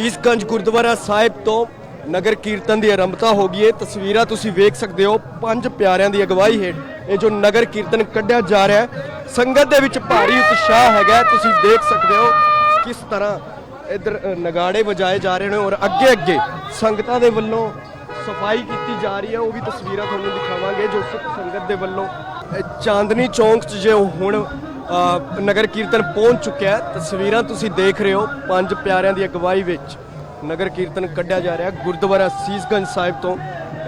ਸੀਸਗੰਜ ਗੁਰਦੁਆਰਾ ਸਾਹਿਬ ਤੋਂ ਨਗਰ ਕੀਰਤਨ ਦੀ ਆਰੰਭਤਾ ਹੋ ਗਈ ਹੈ। ਤਸਵੀਰਾਂ ਤੁਸੀਂ ਵੇਖ ਸਕਦੇ ਹੋ, ਪੰਜ ਪਿਆਰਿਆਂ ਦੀ ਅਗਵਾਈ ਹੇਠ ਇਹ ਜੋ ਨਗਰ ਕੀਰਤਨ ਕੱਢਿਆ ਜਾ ਰਿਹਾ ਹੈ, ਸੰਗਤ ਦੇ ਵਿੱਚ ਭਾਰੀ ਉਤਸ਼ਾਹ ਹੈਗਾ ਤੁਸੀਂ ਦੇਖ ਸਕਦੇ ਹੋ ਕਿਸ ਤਰ੍ਹਾਂ ਇਧਰ ਨਗਾੜੇ ਵਜਾਏ ਜਾ ਰਹੇ ਨੇ ਔਰ ਅੱਗੇ ਅੱਗੇ ਸੰਗਤਾਂ ਦੇ ਵੱਲੋਂ ਸਫ਼ਾਈ ਕੀਤੀ ਜਾ ਰਹੀ ਹੈ। ਉਹ ਵੀ ਤਸਵੀਰਾਂ ਤੁਹਾਨੂੰ ਦਿਖਾਵਾਂਗੇ ਜੋ ਸਿੱਖ ਸੰਗਤ ਦੇ ਵੱਲੋਂ ਚਾਂਦਨੀ ਚੌਂਕ 'ਚ ਜੇ ਹੁਣ ਨਗਰ ਕੀਰਤਨ ਪਹੁੰਚ ਚੁੱਕਿਆ ਹੈ। ਤਸਵੀਰਾਂ ਤੁਸੀਂ ਦੇਖ ਰਹੇ ਹੋ ਪੰਜ ਪਿਆਰਿਆਂ ਦੀ ਅਗਵਾਈ ਵਿੱਚ। ਨਗਰ ਕੀਰਤਨ ਕੱਢਿਆ ਜਾ ਰਿਹਾ ਗੁਰਦੁਆਰਾ ਸੀਸਗੰਜ ਸਾਹਿਬ ਤੋਂ।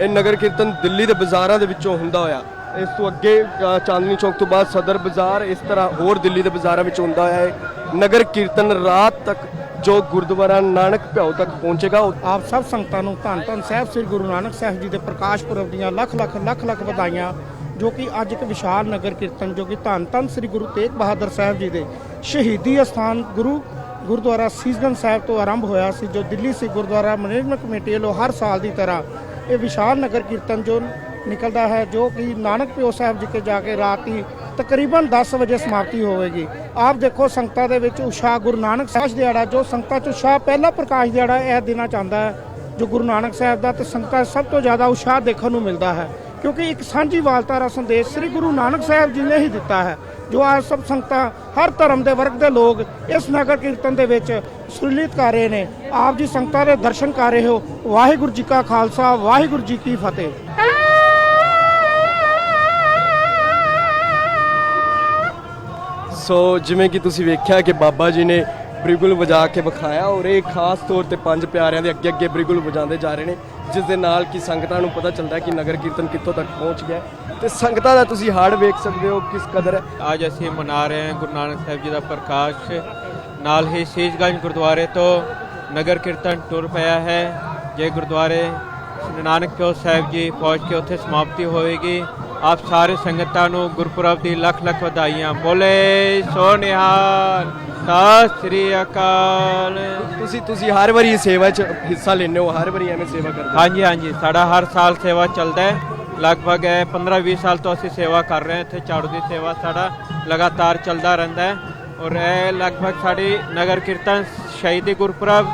ਇਹ ਨਗਰ ਕੀਰਤਨ ਦਿੱਲੀ ਦੇ ਬਾਜ਼ਾਰਾਂ ਦੇ ਵਿੱਚੋਂ ਹੁੰਦਾ ਹੋਇਆ। ਇਸ ਤੋਂ ਅੱਗੇ ਚਾਂਦਨੀ ਚੌਕ ਤੋਂ ਬਾਅਦ ਸਦਰ ਬਾਜ਼ਾਰ, ਇਸ ਤਰ੍ਹਾਂ ਹੋਰ ਦਿੱਲੀ ਦੇ ਬਾਜ਼ਾਰਾਂ ਵਿੱਚ ਹੁੰਦਾ ਹੋਇਆ ਹੈ ਨਗਰ ਕੀਰਤਨ ਰਾਤ ਤੱਕ ਜੋ ਗੁਰਦੁਆਰਾ ਨਾਨਕ ਭਿਓ ਤੱਕ ਪਹੁੰਚੇਗਾ, ਉਹ ਆਪ ਸਭ ਸੰਗਤਾਂ ਨੂੰ ਧੰਨ ਧੰਨ ਸਾਹਿਬ ਸ੍ਰੀ ਗੁਰੂ ਨਾਨਕ ਸਾਹਿਬ ਜੀ ਦੇ ਪ੍ਰਕਾਸ਼ ਪੁਰਬ ਦੀਆਂ ਲੱਖ ਲੱਖ ਲੱਖ ਲੱਖ ਵਧਾਈਆਂ ਜੋ ਕਿ ਅੱਜ ਇੱਕ ਵਿਸ਼ਾਲ ਨਗਰ ਕੀਰਤਨ ਜੋ ਕਿ ਧੰਨ ਧੰਨ ਸ੍ਰੀ ਗੁਰੂ ਤੇਗ ਬਹਾਦਰ ਸਾਹਿਬ ਜੀ ਦੇ ਸ਼ਹੀਦੀ ਅਸਥਾਨ ਗੁਰੂ ਗੁਰਦੁਆਰਾ ਸੀਸਗੰਜ ਸਾਹਿਬ ਤੋਂ ਆਰੰਭ ਹੋਇਆ ਸੀ, ਜੋ ਦਿੱਲੀ ਸਿੱਖ ਗੁਰਦੁਆਰਾ ਮੈਨੇਜਮੈਂਟ ਕਮੇਟੀ ਵੱਲੋਂ ਹਰ ਸਾਲ ਦੀ ਤਰ੍ਹਾਂ ਇਹ ਵਿਸ਼ਾਲ ਨਗਰ ਕੀਰਤਨ ਜੋ ਨਿਕਲਦਾ ਹੈ, ਜੋ ਕਿ ਨਾਨਕ ਪਿਓ ਸਾਹਿਬ ਜੀ ਕੇ ਜਾ ਕੇ ਰਾਤ ਰਾਤੀ ਤਕਰੀਬਨ 10 ਵਜੇ ਸਮਾਪਤੀ ਹੋਵੇਗੀ। ਆਪ ਦੇਖੋ ਸੰਗਤਾਂ ਦੇ ਵਿੱਚ ਉਸ਼ਾਹ ਗੁਰੂ ਨਾਨਕ ਸਾਹਿਬ ਦਿਹਾੜਾ, ਜੋ ਸੰਗਤਾਂ ਚ ਉਸ਼ਾਹ ਪਹਿਲਾ ਪ੍ਰਕਾਸ਼ ਦਿਹਾੜਾ ਇਹ ਦਿਨਾਂ ਚਾਹੁੰਦਾ ਹੈ, ਜੋ ਗੁਰੂ ਨਾਨਕ ਸਾਹਿਬ ਦਾ ਤੇ ਸੰਗਤਾਂ 'ਚ ਸਭ ਤੋਂ ਜ਼ਿਆਦਾ ਉਸ਼ਾਹ ਦੇਖਣ ਨੂੰ ਮਿਲਦਾ ਹੈ। ਕਿਉਂਕਿ ਇੱਕ ਸਾਂਝੀ ਵਾਲਤਾ ਦਾ ਸੰਦੇਸ਼ ਸ੍ਰੀ ਗੁਰੂ ਨਾਨਕ ਸਾਹਿਬ ਜੀ ਨੇ ਹੀ ਦਿੱਤਾ ਹੈ, ਜੋ ਆਜ ਸਭ ਸੰਗਤਾਂ ਹਰ ਧਰਮ ਦੇ ਵਰਗ ਦੇ ਲੋਕ ਇਸ ਨਗਰ ਕੀਰਤਨ ਦੇ ਵਿੱਚ ਸੁਰਲੀਤ ਕਰ ਰਹੇ ਨੇ। ਆਪ ਜੀ ਸੰਗਤਾਂ ਦੇ ਦਰਸ਼ਨ ਕਰ ਰਹੇ ਹੋ। ਵਾਹਿਗੁਰੂ ਜੀ ਕਾ ਖਾਲਸਾ, ਵਾਹਿਗੁਰੂ ਜੀ ਕੀ ਫਤਿਹ। ਸੋ ਜਿਵੇਂ ਕਿ ਤੁਸੀਂ ਵੇਖਿਆ ਕਿ ਬਾਬਾ ਜੀ ਨੇ ਬ੍ਰਿਗੁਲ ਵਜਾ ਕੇ ਵਿਖਾਇਆ ਔਰ ਇਹ ਖਾਸ ਤੌਰ ਤੇ ਪੰਜ ਪਿਆਰਿਆਂ ਦੇ ਅੱਗੇ ਅੱਗੇ ਬ੍ਰਿਗੁਲ ਵਜਾਉਂਦੇ ਜਾ ਰਹੇ ਨੇ, ਜਿਸ ਦੇ ਨਾਲ ਕਿ ਸੰਗਤਾਂ ਨੂੰ ਪਤਾ ਚੱਲਦਾ ਕਿ ਨਗਰ ਕੀਰਤਨ ਕਿੱਥੋਂ ਤੱਕ ਪਹੁੰਚ ਗਿਆ ਹੈ। ਤੇ ਸੰਗਤਾਂ ਦਾ ਤੁਸੀਂ ਹਾੜ ਵੇਖ ਸਕਦੇ ਹੋ ਕਿਸ ਕਦਰ ਹੈ ਅੱਜ ਅਸੀਂ ਮਨਾ ਰਹੇ ਹਾਂ ਗੁਰੂ ਨਾਨਕ ਸਾਹਿਬ ਜੀ ਦਾ ਪ੍ਰਕਾਸ਼। ਨਾਲ ਹੀ ਸੀਸਗੰਜ ਗੁਰਦੁਆਰੇ ਤੋਂ ਨਗਰ ਕੀਰਤਨ ਟੁਰ ਪਿਆ ਹੈ, ਜੇ ਗੁਰਦੁਆਰੇ ਸ੍ਰੀ ਨਾਨਕ ਪਿਓ ਸਾਹਿਬ ਜੀ ਪਹੁੰਚ ਕੇ ਉੱਥੇ ਸਮਾਪਤੀ ਹੋਵੇਗੀ। ਆਪ ਸਾਰੇ ਸੰਗਤਾਂ ਨੂੰ ਗੁਰਪੁਰਬ ਦੀ ਲੱਖ ਲੱਖ ਵਧਾਈਆਂ। ਬੋਲੇ ਸੋ ਨਿਹਾਲ ਸਤਿ ਸ੍ਰੀ ਅਕਾਲ। ਤੁਸੀਂ ਤੁਸੀਂ ਹਰ ਵਾਰੀ ਸੇਵਾ 'ਚ ਹਿੱਸਾ ਲੈਂਦੇ ਹੋ ਹਰ ਵਾਰੀ ਐਵੇਂ ਸੇਵਾ ਕਰਦੇ ਹੋ? ਹਾਂਜੀ ਹਾਂਜੀ ਸਾਡਾ ਹਰ ਸਾਲ ਸੇਵਾ ਚੱਲਦਾ ਹੈ। ਲਗਭਗ ਹੈ 15-20 ਸਾਲ ਤੋਂ ਅਸੀਂ ਸੇਵਾ ਕਰ ਰਹੇ ਹਾਂ। ਇੱਥੇ ਝਾੜੂ ਦੀ ਸੇਵਾ ਸਾਡਾ ਲਗਾਤਾਰ ਚੱਲਦਾ ਰਹਿੰਦਾ ਹੈ। ਔਰ ਇਹ ਲਗਭਗ ਸਾਡੀ ਨਗਰ ਕੀਰਤਨ ਸ਼ਹੀਦੀ ਗੁਰਪੁਰਬ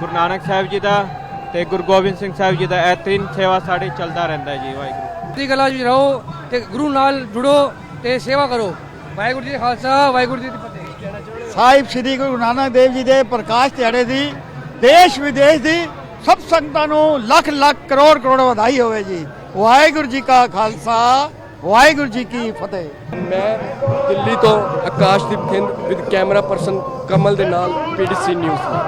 ਗੁਰੂ ਨਾਨਕ ਸਾਹਿਬ ਜੀ ਦਾ ਤੇ ਗੁਰੂ ਗੋਬਿੰਦ ਸਿੰਘ ਸਾਹਿਬ ਜੀ ਦਾ ਇਹ ਤਿੰਨ ਸੇਵਾ ਸਾਡੀ ਚੱਲਦਾ ਰਹਿੰਦਾ ਹੈ ਜੀ ਵਾਹਿਗੁਰੂ। ਦੀ ਗੱਲਾਂ ਵਿੱਚ ਰਹੋ ਤੇ ਗੁਰੂ ਨਾਲ ਜੁੜੋ ਤੇ ਸੇਵਾ ਕਰੋ। ਵਾਹਿਗੁਰੂ ਜੀ ਖਾਲਸਾ ਵਾਹਿਗੁਰੂ ਜੀ ਦੀ ਫਤਿਹ। ਸਾਹਿਬ ਸ੍ਰੀ ਗੁਰੂ ਨਾਨਕ ਦੇਵ ਜੀ ਦੇ ਪ੍ਰਕਾਸ਼ ਦਿਹਾੜੇ ਦੀ ਦੇਸ਼ ਵਿਦੇਸ਼ ਦੀ ਸਭ ਸੰਗਤਾਂ ਨੂੰ ਲੱਖ ਲੱਖ ਕਰੋੜ ਕਰੋੜ ਵਧਾਈ ਹੋਵੇ ਜੀ। ਵਾਹਿਗੁਰੂ ਜੀ ਕਾ ਖਾਲਸਾ ਵਾਹਿਗੁਰੂ ਜੀ ਕੀ ਫਤਿਹ। ਮੈਂ ਦਿੱਲੀ ਤੋਂ Akashdeep Thind with camera person Kamal ਦੇ ਨਾਲ ਪੀਡੀਸੀ ਨਿਊਜ਼।